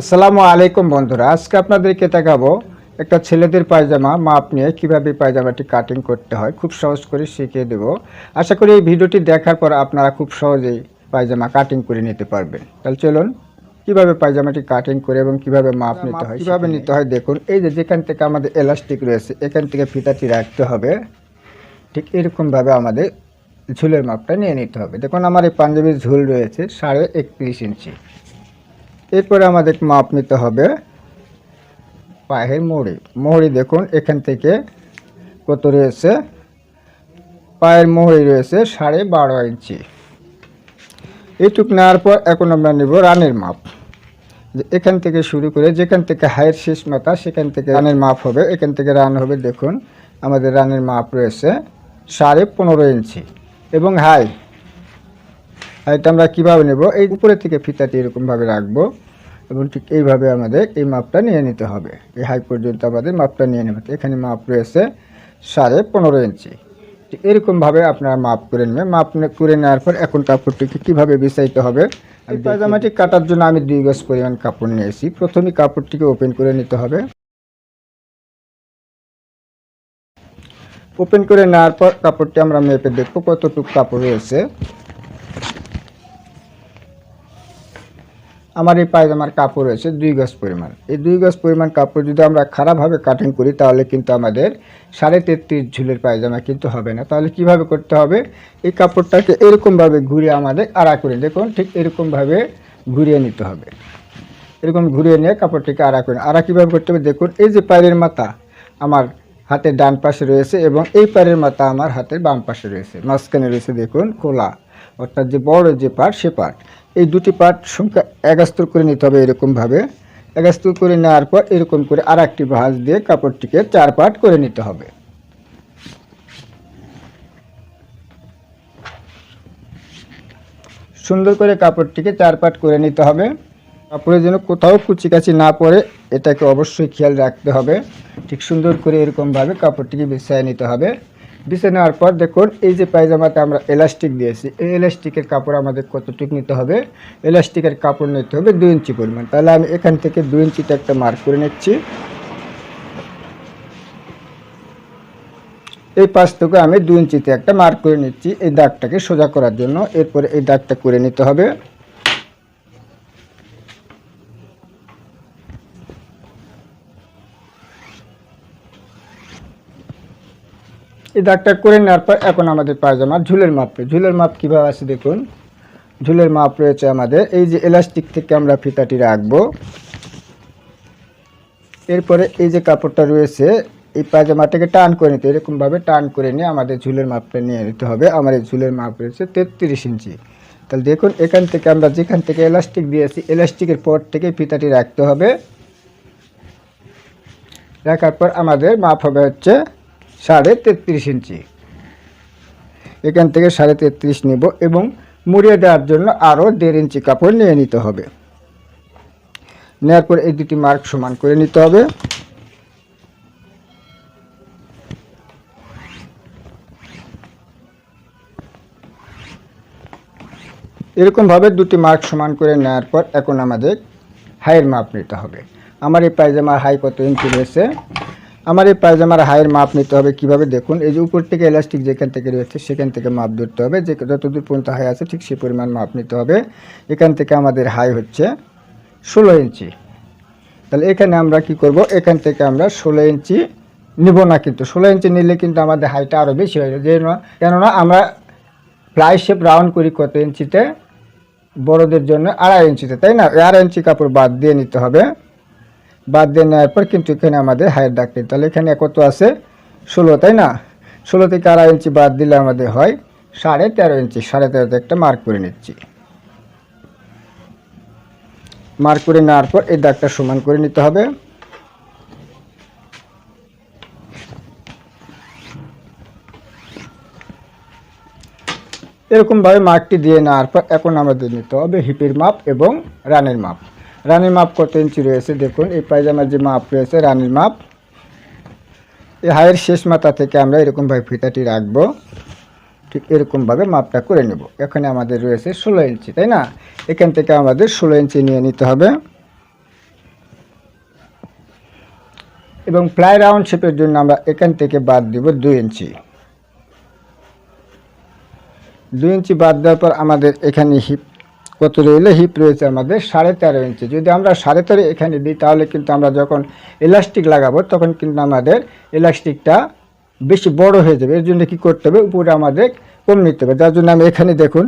আসসালামু আলাইকুম বন্ধুরা আজকে আপনাদেরকে দেখাবো একটা ছেলেদের পায়জামা মাপ নিয়ে কীভাবে পায়জামাটি কাটিং করতে হয় খুব সহজ করে শিখিয়ে দেব। আশা করি এই ভিডিওটি দেখার পর আপনারা খুব সহজেই পায়জামা কাটিং করে নিতে পারবেন। তাহলে চলুন কীভাবে পায়জামাটি কাটিং করে এবং কীভাবে মাপ নিতে হয় কীভাবে নিতে হয় দেখুন এই যে যেখান থেকে আমাদের এলাস্টিক রয়েছে এখান থেকে ফিতাটি রাখতে হবে। ঠিক এরকমভাবে আমাদের ঝুলের মাপটা নিয়ে নিতে হবে। দেখুন আমার এই পাঞ্জাবির ঝুল রয়েছে সাড়ে একত্রিশ ইঞ্চি। এরপরে আমাদের মাপ নিতে হবে পায়ের মোড়ি। মোহরি দেখুন, এখান থেকে কত রয়েছে? পায়ের মোহরি রয়েছে সাড়ে বারো ইঞ্চি। এইটুক নেওয়ার পর এখন আমরা নেব রানের মাপ। যে এখান থেকে শুরু করে যেখান থেকে হায়ের শেষ মাথা, সেখান থেকে রানের মাপ হবে। এখান থেকে রান হবে, দেখুন, আমাদের রানের মাপ রয়েছে সাড়ে পনেরো ইঞ্চি। এবং হাই, হাইটা আমরা কীভাবে নেব? এই উপরে থেকে ফিতাটি এরকমভাবে রাখব। এবং ঠিক এইভাবে আমাদের এই মাপটা নিয়ে নিতে হবে। এই হাই পর্যন্ত আমাদের মাপটা নিয়ে নেবে। এখানে মাপ রয়েছে সাড়ে পনেরো ইঞ্চি। ঠিক এরকমভাবে আপনারা মাপ করে নেবেন। মাপ করে নেওয়ার পর এখন কাপড়টিকে কীভাবে বিছাইতে হবে এই পায়জামাটি কাটার জন্য আমি দুই গজ পরিমাণ কাপড় নিয়েছি। প্রথমে কাপড়টিকে ওপেন করে নিতে হবে। ওপেন করে নেওয়ার পর কাপড়টি আমরা মেপে দেখব কতটুকু কাপড় রয়েছে। আমার এই পায়জামার কাপড় রয়েছে দুই গজ পরিমাণ। এই দুই গজ পরিমাণ কাপড় যদি আমরা খারাপভাবে কাটিং করি, তাহলে কিন্তু আমাদের সাড়ে তেত্রিশ ঝুলের পায়জামা কিন্তু হবে না। তাহলে কীভাবে করতে হবে? এই কাপড়টাকে এরকমভাবে ঘুরিয়ে আমাদের আড়া করে, দেখুন ঠিক এরকমভাবে ঘুরিয়ে নিতে হবে। এরকম ঘুরিয়ে নিয়ে কাপড়টিকে আড়া করে, আড়া কীভাবে করতে হবে? দেখুন এই যে পায়ের মাথা আমার হাতের ডান পাশে রয়েছে এবং এই পায়ের মাথা আমার হাতের বাম পাশে রয়েছে। মাঝখানে রয়েছে দেখুন খোলা অর্থাৎ যে বড় যে পার্ট সে পার্ট এই দুটি পার্ট সংখ্যা একাস্তর করে নিতে হবে এরকমভাবে। একাস্তর করে নেওয়ার পর এরকম করে আর একটি ভাঁজ দিয়ে কাপড়টিকে চার পার্ট করে নিতে হবে। সুন্দর করে কাপড়টিকে চার পাট করে নিতে হবে। কাপড়ের যেন কোথাও কুচিকাচি না পড়ে, এটাকে অবশ্যই খেয়াল রাখতে হবে। ঠিক সুন্দর করে এরকমভাবে কাপড়টিকে বিছায় নিতে হবে। বিছিয়ে নেওয়ার পর দেখুন, এই যে পায়জামাতে আমরা এলাস্টিক দিয়েছি, এই এলাস্টিকের কাপড় আমাদের কতটুকু নিতে হবে? এলাস্টিকের কাপড় নিতে হবে দুই ইঞ্চি পরিমাণ। তাহলে আমি এখান থেকে দুই ইঞ্চিতে একটা মার্ক করে নিচ্ছি। এই পাশ থেকে আমি দুই ইঞ্চিতে একটা মার্ক করে নিচ্ছি এই দাগটাকে সোজা করার জন্য। এরপরে এই দাগটা করে নিতে হবে। এই দাগটা করে নেওয়ার পর এখন আমাদের পায়জামার ঝুলের মাপ ঝুলের মাপ কীভাবে আছে দেখুন। ঝুলের মাপ রয়েছে আমাদের, এই যে এলাস্টিক থেকে আমরা ফিতাটি রাখব। এরপরে এই যে কাপড়টা রয়েছে, এই পায়জামাটাকে টান করে নিতে এরকমভাবে টান করে নিয়ে আমাদের ঝুলের মাপটা নিয়ে নিতে হবে। আমার এই ঝুলের মাপ রয়েছে তেত্রিশ ইঞ্চি। তাহলে দেখুন, এখান থেকে আমরা যেখান থেকে এলাস্টিক দিয়েছি এলাস্টিকের পর থেকে ফিতাটি রাখতে হবে। রাখার পর আমাদের মাপ হবে হচ্ছে সাড়ে তেত্রিশ ইঞ্চি। এখান থেকে সাড়ে তেত্রিশ নেব এবং মুড়িয়ে দেওয়ার জন্য আরও দেড় ইঞ্চি কাপড় নিয়ে নিতে হবে। নেওয়ার পর এই দুটি মার্ক সমান করে নিতে হবে। এরকমভাবে দুটি মার্ক সমান করে নেওয়ার পর এখন আমাদের হাইয়ের মাপ নিতে হবে। আমার এই পায়জামার হাই কত ইঞ্চি রয়েছে? আমার এই পায়জামার হাইয়ের মাপ নিতে হবে কীভাবে দেখুন? এই যে উপর থেকে এলাস্টিক যেখান থেকে রয়েছে, সেখান থেকে মাপ ধরতে হবে। যে যতদূর পর্যন্ত হাই আছে, ঠিক সে পরিমাণ মাপ নিতে হবে। এখান থেকে আমাদের হাই হচ্ছে ষোলো ইঞ্চি। তাহলে এখানে আমরা কি করব? এখান থেকে আমরা ষোলো ইঞ্চি নিব না কিন্তু। ষোলো ইঞ্চি নিলে কিন্তু আমাদের হাইটা আরও বেশি হয়ে যাবে। যেন- কেননা আমরা ফ্লাই শেপ রাউন্ড করি কত ইঞ্চিতে? বড়দের জন্য আড়াই ইঞ্চিতে, তাই না? আড়াই ইঞ্চি কাপড় বাদ দিয়ে নিতে হবে। বাদ দিয়ে নেওয়ার পর কিন্তু এখানে আমাদের হাইয়ের দাগ নেই। তাহলে এখানে কত আছে? ষোলো, তাই না? ষোলো থেকে আড়াই ইঞ্চি বাদ দিলে আমাদের হয় সাড়ে তেরো ইঞ্চি। সাড়ে তেরোতে একটা মার্ক করে নিচ্ছি। মার্ক করে নেওয়ার পর এই দাগটা সমান করে নিতে হবে। এরকমভাবে মার্কটি দিয়ে নেওয়ার পর এখন আমাদের নিতে হবে হিপের মাপ এবং রানের মাপ। রানের মাপ কত ইঞ্চি রয়েছে দেখুন, এই পায়জামার যে মাপ রয়েছে রানের মাপ এই হায়ের শেষ মাথা থেকে আমরা এরকমভাবে ফিতাটি রাখব। ঠিক এরকমভাবে মাপটা করে নেব। এখানে আমাদের রয়েছে ষোলো ইঞ্চি তাই না? এখান থেকে আমাদের ষোলো ইঞ্চি নিয়ে নিতে হবে। এবং ফ্লাই রাউন্ড শেপের জন্য আমরা এখান থেকে বাদ দিব দুই ইঞ্চি দুই ইঞ্চি বাদ দেওয়ার পর আমাদের এখানে হিপ কত রইলে হিপ রয়েছে আমাদের সাড়ে তেরো ইঞ্চি। যদি আমরা সাড়ে তেরো এখানে দিই, তাহলে কিন্তু আমরা যখন এলাস্টিক লাগাবো, তখন কিন্তু আমাদের এলাস্টিকটা বেশি বড় হয়ে যাবে। এর জন্য কী করতে হবে? উপরে আমাদের কম নিতে হবে। যার জন্য আমি এখানে দেখুন,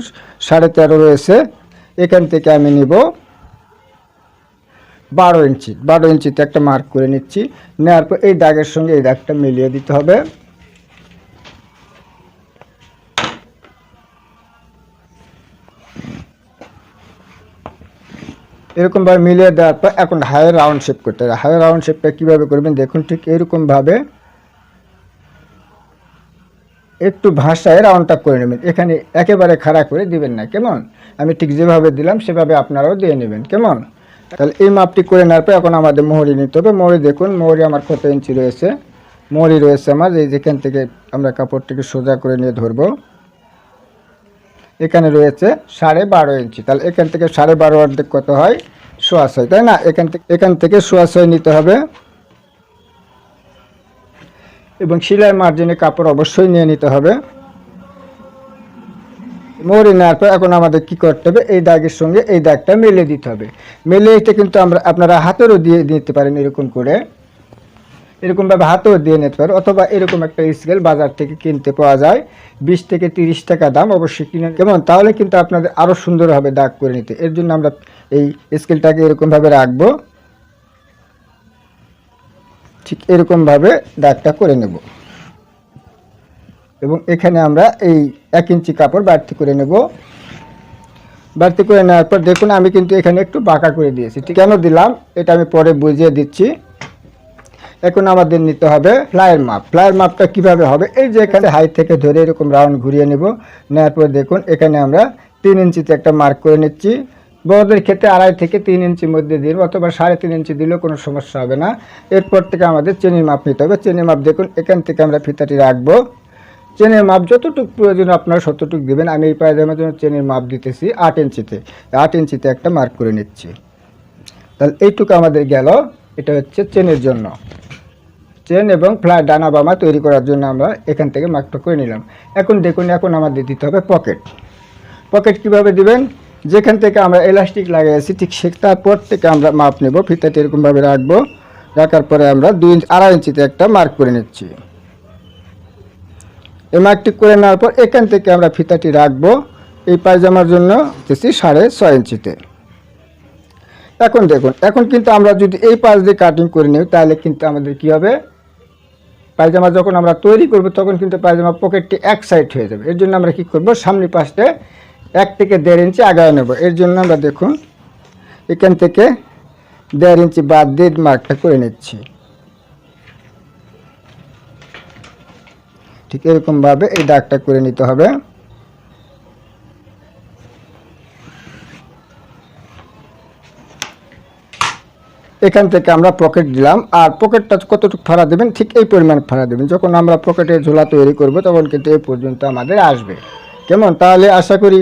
সাড়ে তেরো রয়েছে। এখান থেকে আমি নিব বারো ইঞ্চি। বারো ইঞ্চিতে একটা মার্ক করে নিচ্ছি। নেওয়ার পর এই দাগের সঙ্গে এই দাগটা মিলিয়ে দিতে হবে। এরকমভাবে মিলিয়ে দেওয়ার পর এখন হায়ার রাউন্ড শেপ করতে হবে। হায়ার রাউন্ড শেপটা কীভাবে করবেন? দেখুন ঠিক এরকমভাবে একটু ভাষায় রাউন্ডটা করে নেবেন। এখানে একেবারে খাড়া করে দিবেন না, কেমন? আমি ঠিক যেভাবে দিলাম, সেভাবে আপনারাও দিয়ে নেবেন, কেমন? তাহলে এই মাপটি করে নেওয়ার পর এখন আমাদের মোহরি নিতে হবে। মোহরি দেখুন, মোহরি আমার কত ইঞ্চি রয়েছে? মোহরি রয়েছে আমার, এই যেখান থেকে আমরা কাপড়টিকে সোজা করে নিয়ে ধরবো। এখানে রয়েছে সাড়ে বারো ইঞ্চি। তাহলে এখান থেকে সাড়ে বারো অর্ধেক কত হয়? সোয়া ছয় তাই না? এখান থেকে এখান থেকে সোয়া ছয় নিতে হবে। এবং সেলাই মার্জিনে কাপড় অবশ্যই নিয়ে নিতে হবে। মোড়ে নেওয়ার পর এখন আমাদের কি করতে হবে? এই দাগের সঙ্গে এই দাগটা মেলে দিতে হবে। মেলে এটা কিন্তু আমরা আপনারা হাতেরও দিয়ে দিতে পারেন এরকম করে। এরকমভাবে হাতেও দিয়ে নিতে পারেন অথবা এরকম একটা স্কেল বাজার থেকে কিনতে পাওয়া যায়। বিশ থেকে তিরিশ টাকা দাম অবশ্যই কিনে কেমন তাহলে কিন্তু আপনাদের আরও সুন্দর হবে দাগ করে নিতে। এর জন্য আমরা এই স্কেলটাকে এরকমভাবে রাখব। ঠিক এরকমভাবে দাগটা করে নেব। এবং এখানে আমরা এই এক ইঞ্চি কাপড় বাড়তি করে নেব। বাড়তি করে নেওয়ার পর দেখুন, আমি কিন্তু এখানে একটু বাঁকা করে দিয়েছি। ঠিক কেন দিলাম? এটা আমি পরে বুঝিয়ে দিচ্ছি। এখন আমাদের নিতে হবে ফ্লাইয়ের মাপ। ফ্লাইয়ের মাপটা কীভাবে হবে? এই যে এখানে হাই থেকে ধরে এরকম রাউন্ড ঘুরিয়ে নেব। নেওয়ার পর দেখুন, এখানে আমরা তিন ইঞ্চিতে একটা মার্ক করে নিচ্ছি। বড়দের ক্ষেত্রে আড়াই থেকে তিন ইঞ্চির মধ্যে দিন অথবা সাড়ে তিন ইঞ্চি দিলেও কোনো সমস্যা হবে না। এরপর থেকে আমাদের চেনির মাপ নিতে হবে। চেনির মাপ দেখুন, এখান থেকে আমরা ফিতাটি রাখব। চেনের মাপ যতটুকু প্রয়োজন আপনারা ততটুকু দেবেন। আমি এই পায়জামার জন্য চেনের মাপ দিতেছি আট ইঞ্চিতে। আট ইঞ্চিতে একটা মার্ক করে নিচ্ছি। তাহলে এইটুকু আমাদের গেল। এটা হচ্ছে চেনের জন্য। চেন এবং ফ্লাই ডানা বামা তৈরি করার জন্য আমরা এখান থেকে মার্কটা করে নিলাম। এখন দেখুন, এখন আমাদের দিতে হবে পকেট। পকেট কীভাবে দিবেন? যেখান থেকে আমরা এলাস্টিক লাগিয়েছি ঠিক সে তারপর থেকে আমরা মাপ নেব, ফিতাটি এরকমভাবে রাখব। রাখার পরে আমরা দুই ইঞ্চ, আড়াই ইঞ্চিতে একটা মার্ক করে নিচ্ছি। এই মার্কটি করে নেওয়ার পর এখান থেকে আমরা ফিতাটি রাখব এই পায়জামার জন্য, দিচ্ছি সাড়ে ছয় ইঞ্চিতে। এখন দেখুন, এখন কিন্তু আমরা যদি এই পাশ দিয়ে কাটিং করে নিই, তাহলে কিন্তু আমাদের কি হবে? পায়জামা যখন আমরা তৈরি করব, তখন কিন্তু পায়জামা পকেটটি এক সাইড হয়ে যাবে। এর জন্য আমরা কি করব? সামনে পাশে এক থেকে দেড় ইঞ্চি আগায় নেব। এর জন্য আমরা দেখুন, এখান থেকে দেড় ইঞ্চি বাদ দিয়ে মার্কটা করে নিচ্ছি। ঠিক এরকমভাবে এই দাগটা করে নিতে হবে। এখান থেকে আমরা পকেট দিলাম। আর পকেটটা কতটুকু ফাড়া দেবেন? ঠিক এই পরিমাণ ফাড়া দেবেন। যখন আমরা পকেটে ঝোলা তৈরি করব, তখন কিন্তু এই পর্যন্ত আমাদের আসবে। কেমন? তাহলে আশা করি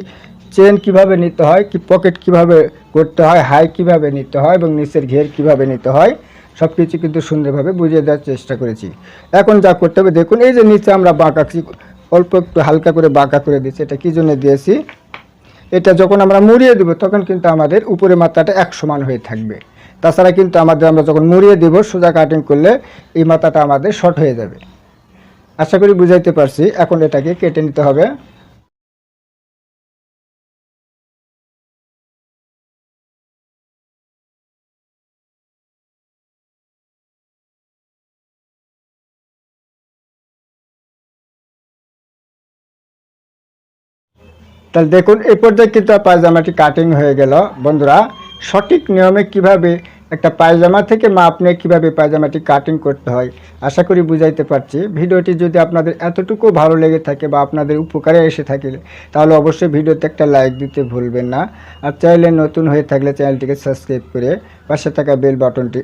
চেন কীভাবে নিতে হয়, কি পকেট কীভাবে করতে হয় হাই কীভাবে নিতে হয় এবং নিচের ঘের কীভাবে নিতে হয় সব কিছু কিন্তু সুন্দরভাবে বুঝিয়ে দেওয়ার চেষ্টা করেছি। এখন যা করতে হবে, দেখুন, এই যে নিচে আমরা বাঁকা অল্প একটু হালকা করে বাঁকা করে দিয়েছি। এটা কী জন্য দিয়েছি? এটা যখন আমরা মুড়িয়ে দেবো, তখন কিন্তু আমাদের উপরে মাথাটা এক সমান হয়ে থাকবে। তাছাড়া কিন্তু আমাদের আমরা যখন মুড়িয়ে দেবো, সোজা কাটিং করলে এই মাথাটা আমাদের শর্ট হয়ে যাবে। আশা করি বুঝাইতে পারছি, এখন এটাকে কেটে নিতে হবে। তাহলে দেখুন এই পর্যায়ে কিন্তু পায়জামাটি কাটিং হয়ে গেল। বন্ধুরা, সঠিক নিয়মে কীভাবে একটা পায়জামা থেকে মাপ নিয়ে কীভাবে পায়জামাটি কাটিং করতে হয়, আশা করি বুঝাইতে পারছি। ভিডিওটি যদি আপনাদের এতটুকু ভালো লেগে থাকে বা আপনাদের উপকারে এসে থাকে, তাহলে অবশ্যই ভিডিওতে একটা লাইক দিতে ভুলবেন না। আর চাইলে নতুন হয়ে থাকলে চ্যানেলটিকে সাবস্ক্রাইব করে পাশে থাকা বেল বাটনটি